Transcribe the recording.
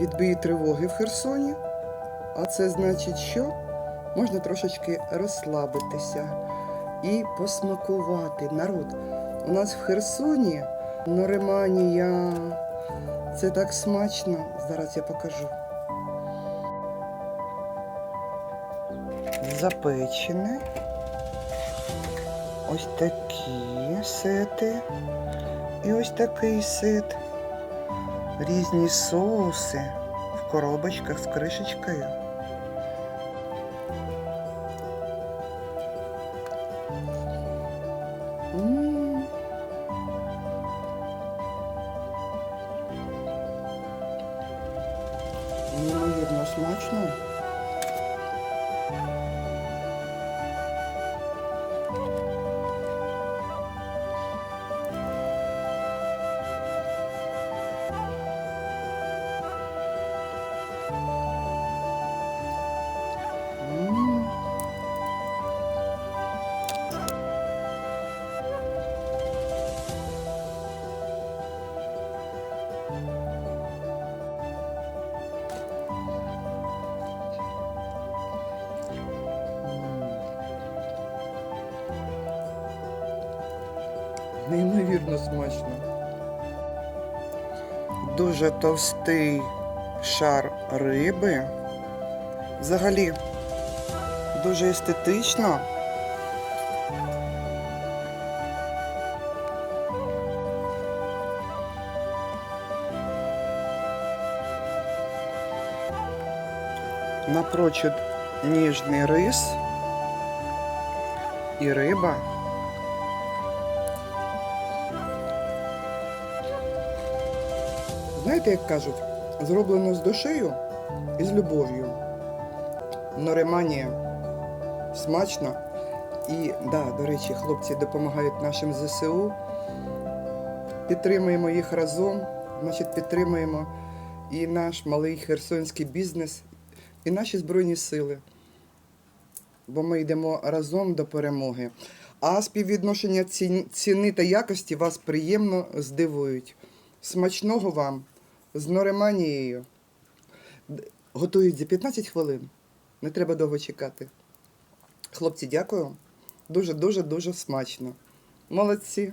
відбій тривоги в Херсоні. А це значить, що можна трошечки розслабитися і посмакувати. Народ, у нас в Херсоні нореманія. Це так смачно. Зараз я покажу. Запечене. Ось такі сети. І ось такий сет. Різні соуси в коробочках з кришечкою. М. Неймовірно смачно. Неймовірно смачно. Дуже товстий шар риби. Взагалі дуже естетично. Напрочуд ніжний рис і риба. Знаєте, як кажуть, зроблено з душею і з любов'ю. Нореманія смачно. І, да, до речі, хлопці допомагають нашим ЗСУ. Підтримуємо їх разом, значить, підтримуємо і наш малий херсонський бізнес, і наші Збройні сили. Бо ми йдемо разом до перемоги. А співвідношення ціни та якості вас приємно здивують. Смачного вам з нореманією. Готують за 15 хвилин. Не треба довго чекати. Хлопці, дякую. Дуже, дуже, дуже смачно. Молодці.